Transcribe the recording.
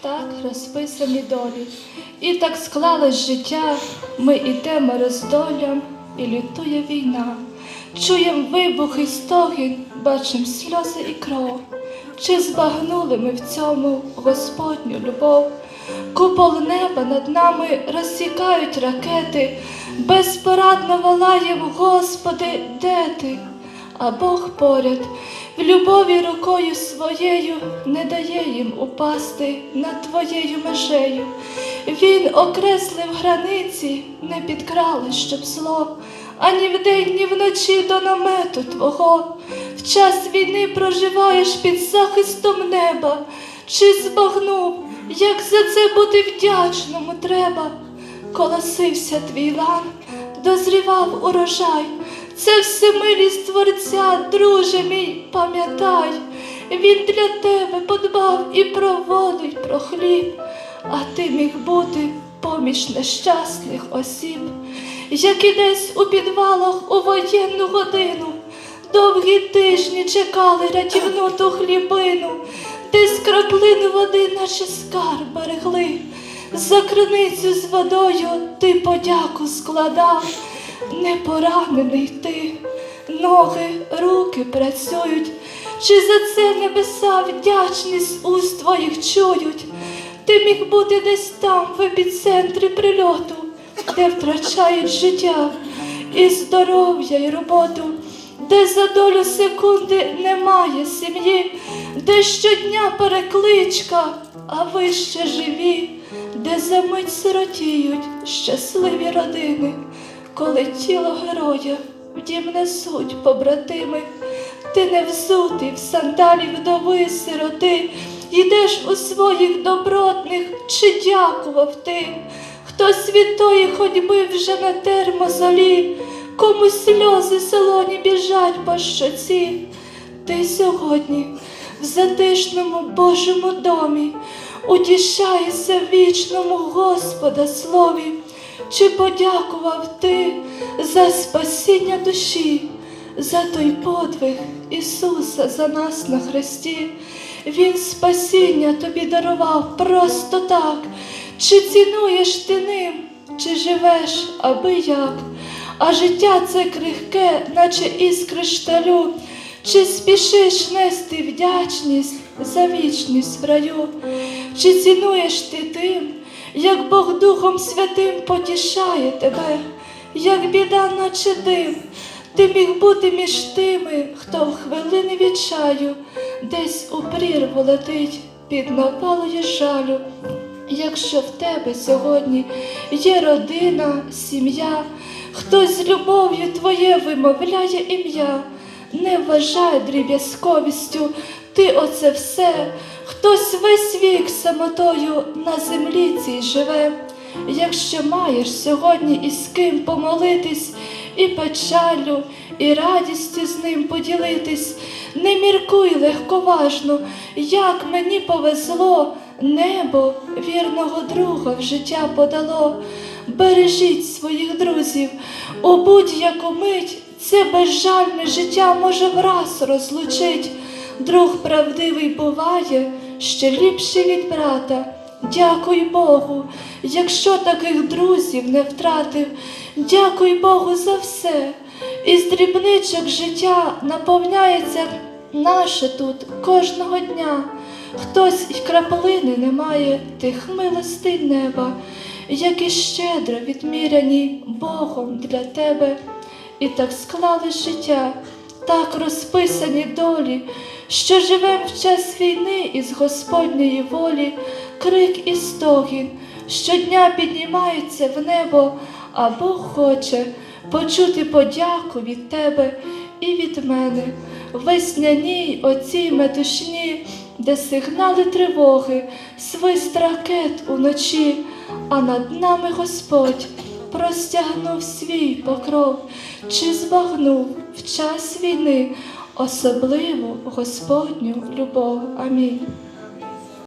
Так розписані долі. І так склалось життя, ми ідемо роздолям, і лютує війна. Чуєм вибух і стогін, бачим сльози і кров. Чи збагнули ми в цьому Господню любов? Купол неба над нами розсікають ракети, безпорадно волаєм, Господи, де ти? А Бог поряд, в любові рукою своєю не дає їм упасти над твоєю межею. Він окреслив границі, не підкрали, щоб зло, ані вдень, ні вночі до намету твого. В час війни проживаєш під захистом неба, чи збагнув, як за це бути вдячному треба. Колосився твій лан, дозрівав урожай. Це все милість Творця, друже мій, пам'ятай. Він для тебе подбав і про воду, і про хліб, а ти міг бути поміж нещасних осіб, які десь у підвалах у воєнну годину довгі тижні чекали рятівну ту хлібину, десь краплини води, наче скарб берегли. За криницю з водою ти подяку складав, не поранений ти, ноги, руки працюють, чи за це небеса вдячність уст твоїх чують? Ти міг бути десь там, в епіцентрі прильоту, де втрачають життя і здоров'я, і роботу, де за долю секунди немає сім'ї, де щодня перекличка, а ви ще живі, де за мить сиротіють щасливі родини, коли тіло героя в дім несуть побратими, ти не взутий в сандалі вдови сироти, йдеш у своїх добротних, чи дякував ти, хтось від тої ходьби вже на термозолі, комусь сльози солоні біжать по щоці. Ти сьогодні в затишному Божому домі утішаєшся вічному Господа слові, чи подякував ти за спасіння душі, за той подвиг Ісуса за нас на хресті. Він спасіння тобі дарував просто так, чи цінуєш ти ним, чи живеш аби як, а життя це крихке, наче із кришталю. Чи спішиш нести вдячність за вічність в раю? Чи цінуєш ти тим, як Бог Духом Святим потішає тебе, як біда, наче дим, ти міг бути між тими, хто в хвилини відчаю десь у прірву летить під навалою жалю. Якщо в тебе сьогодні є родина, сім'я, хтось з любов'ю твоє вимовляє ім'я, не вважай дріб'язковістю, ти оце все, хтось весь вік самотою на землі цій живе. Якщо маєш сьогодні із ким помолитись, і печалю, і радістю з ним поділитись, не міркуй легковажно, як мені повезло, небо вірного друга в життя подало. Бережіть своїх друзів у будь-яку мить. Це безжальне життя може враз розлучить. Друг правдивий буває ще ліпший від брата. Дякуй Богу, якщо таких друзів не втратив, дякуй Богу за все. Із дрібничок життя наповняється наше тут кожного дня. Хтось й краплини не має тих милостей неба, які щедро відміряні Богом для тебе. І так склали життя, так розписані долі, що живем в час війни із Господньої волі, крик і стогін щодня піднімається в небо, а Бог хоче почути подяку від тебе і від мене, весняній оцій метушні, де сигнали тривоги, свист ракет уночі, а над нами Господь простягнув свій покров, чи збагнув в час війни особливу Господню любов. Амінь.